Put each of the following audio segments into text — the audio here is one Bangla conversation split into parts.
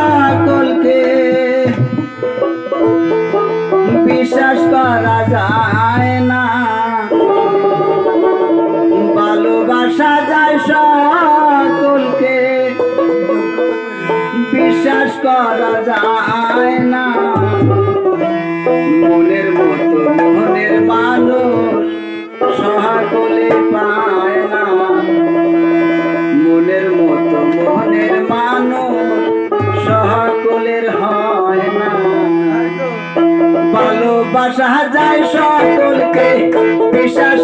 সকলকে বিশ্বাস করা যায় না। ভালোবাসা যায় সকলকে। বিশ্বাস করা যায় না। বাসা যায় সকলকে বিশ্বাস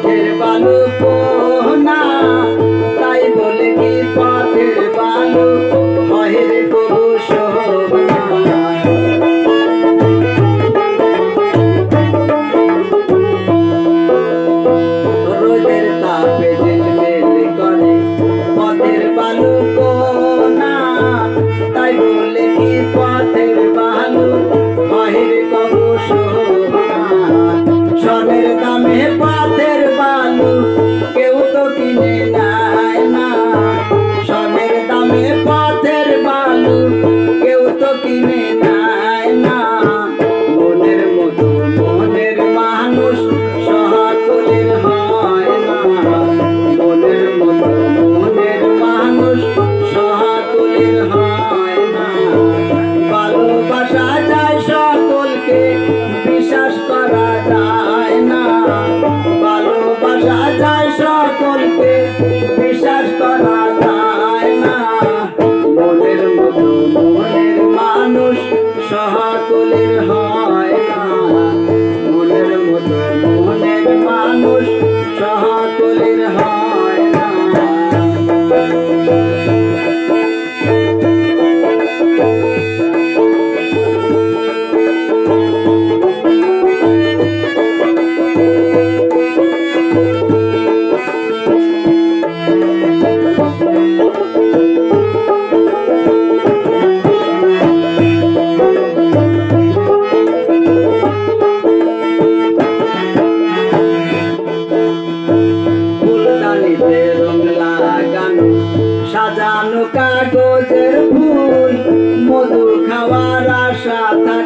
পথের বালু বিশ্বাস করা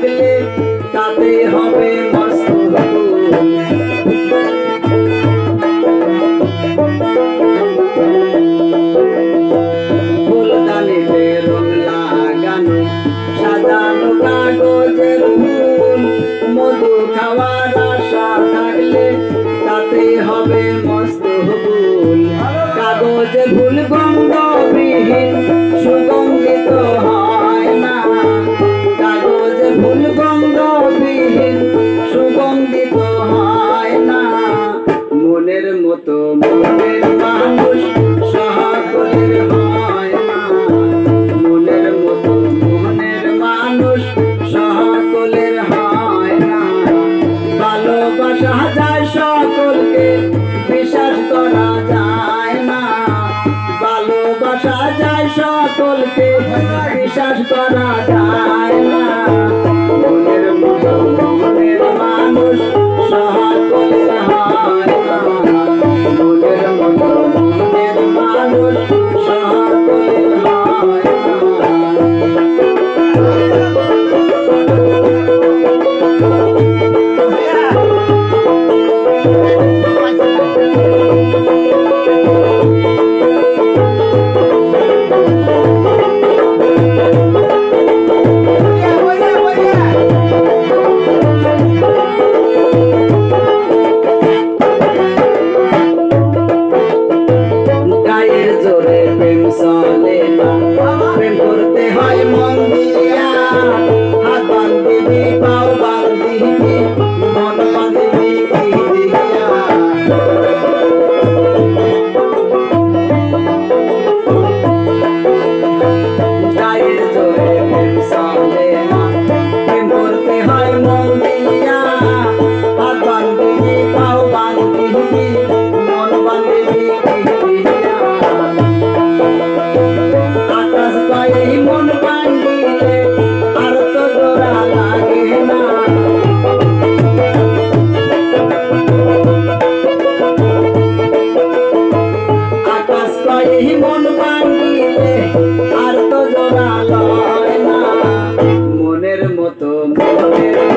থাকলে তাতে হবে মস্ত ফুলদানিতে রং লাগানো সাজানো মধু খাওয়ার আশা থাকলে তাতে হবে মস্ত ফুল। কাগজের ফুল সুগন্ধ মানুষ। চলে না প্রেম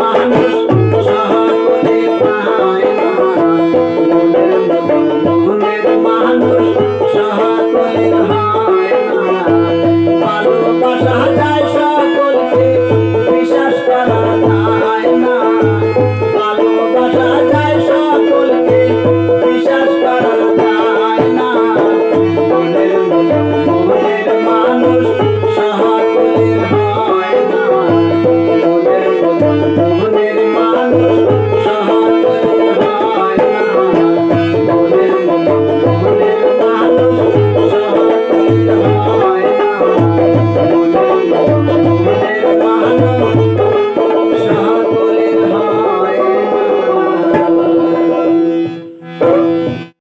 মানুষ